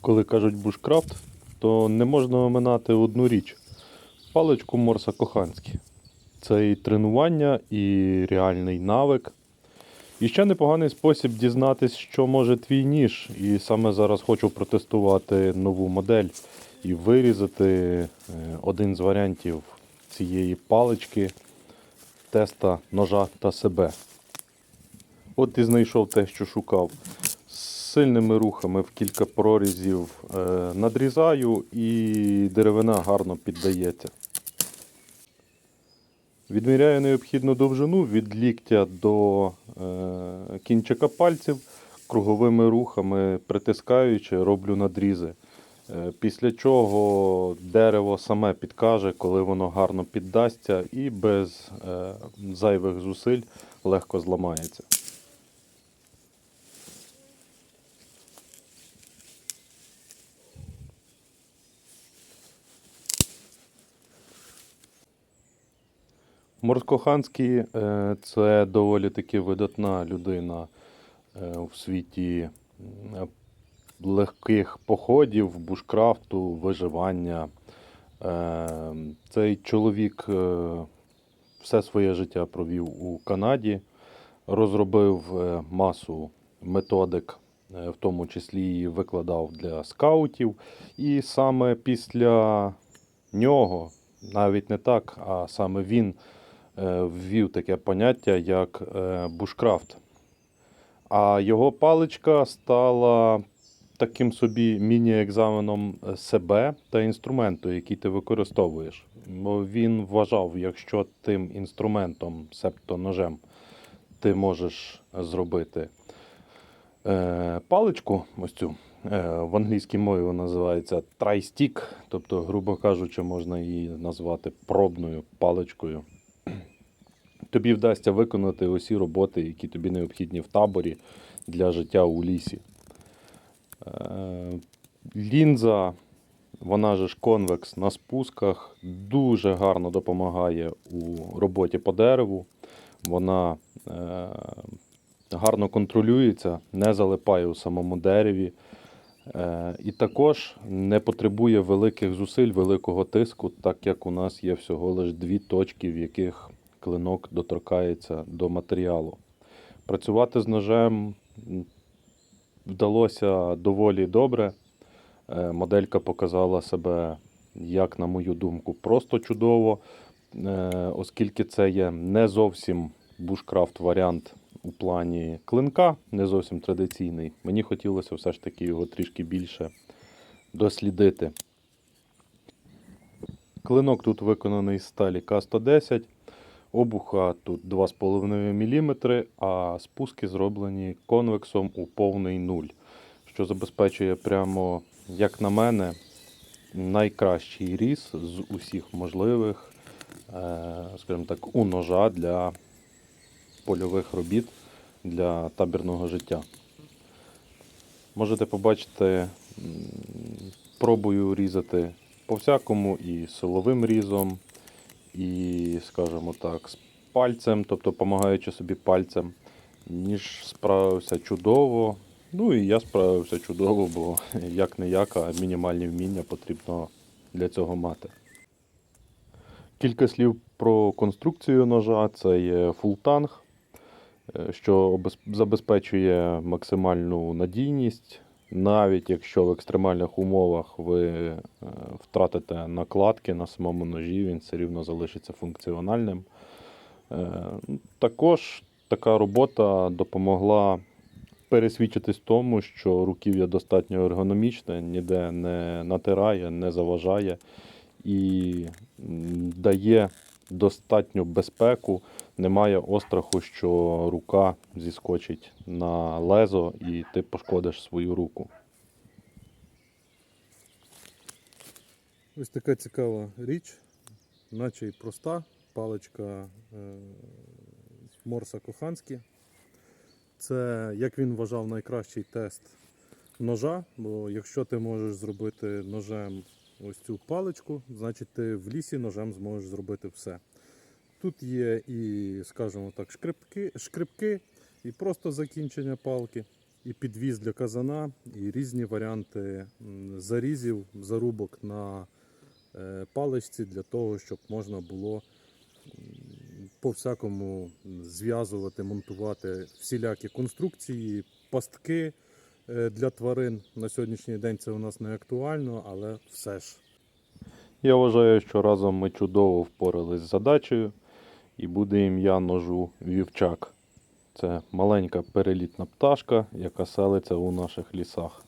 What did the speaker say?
Коли кажуть бушкрафт, то не можна оминати одну річ паличку Морса Коханський. Це і тренування, і реальний навик. І ще непоганий спосіб дізнатись, що може твій ніж. І саме зараз хочу протестувати нову модель і вирізати е, один з варіантів цієї палички теста ножа та себе. От і знайшов те, що шукав. Сильними рухами в кілька прорізів е, надрізаю і деревина гарно піддається. Відміряю необхідну довжину від ліктя до е, кінчика пальців, круговими рухами притискаючи, роблю надрізи. Е, Після чого дерево саме підкаже, коли воно гарно піддасться і без зайвих зусиль легко зламається. Морскоханський е, це доволі таки видатна людина е, у світі е, легких походів, бушкрафту, виживання. Цей чоловік все своє життя провів у Канаді, розробив масу методик, в тому числі і викладав для скаутів. І саме після нього, навіть не так, а саме він ввів таке поняття, як е, бушкрафт. А його паличка стала таким собі міні-екзаменом е, себе та інструменту, який ти використовуєш. Бо він вважав, якщо тим інструментом, себто ножем, ти можеш зробити е, паличку, ось цю. е, В англійській мові вона називається tri-stick, тобто, грубо кажучи, можна її назвати пробною паличкою. Тобі вдасться виконати усі роботи, які тобі необхідні в таборі для життя у лісі. Е, Лінза, вона ж конвекс на спусках, дуже гарно допомагає у роботі по дереву. Вона е, гарно контролюється, не залипає у самому дереві. Е, і також не потребує великих зусиль, великого тиску, так як у нас є всього лише дві точки, в яких клинок доторкається до матеріалу. Працювати з ножем вдалося доволі добре. Е, Моделька показала себе, як на мою думку, просто чудово, е, оскільки це є не зовсім бушкрафт варіант у плані клинка, не зовсім традиційний. Мені хотілося все ж таки його трішки більше дослідити. Клинок тут виконаний з сталі К110, обуха тут 2,5 мм, а спуски зроблені конвексом у повний нуль, що забезпечує прямо, як на мене, найкращий різ з усіх можливих, е, скажімо так, у ножа для польових робіт для табірного життя. Можете побачити, пробую різати по-всякому і силовим різом, і, скажімо так, з пальцем, тобто допомагаючи собі пальцем. Ніж справився чудово. Ну і я справився чудово, бо як не як, а мінімальні вміння потрібно для цього мати. Кілька слів про конструкцію ножа. Це є фултанг, е, що забезпечує максимальну надійність. Навіть якщо в екстремальних умовах ви е, втратите накладки на самому ножі, він все рівно залишиться функціональним. Е, Також така робота допомогла пересвідчитись тому, що руків'я достатньо ергономічне, ніде не натирає, не заважає і дає достатню безпеку. Немає остраху, що рука зіскочить на лезо і ти пошкодиш свою руку. Ось така цікава річ, наче й проста паличка е, Морса Коханські. Це, як він вважав, найкращий тест ножа, бо якщо ти можеш зробити ножем ось цю паличку, значить ти в лісі ножем зможеш зробити все. Тут є і, скажімо так, шкрипки, шкрипки, і просто закінчення палки. і підвіз для казана, і різні варіанти зарізів, зарубок на е, паличці для того, щоб можна було по всякому зв'язувати, монтувати всілякі конструкції, пастки е, для тварин. На сьогоднішній день це у нас не актуально, але все ж. Я вважаю, що разом ми чудово впорались з задачею, і буде ім'я ножу вівчак. Це маленька перелітна пташка, яка селиться у наших лісах.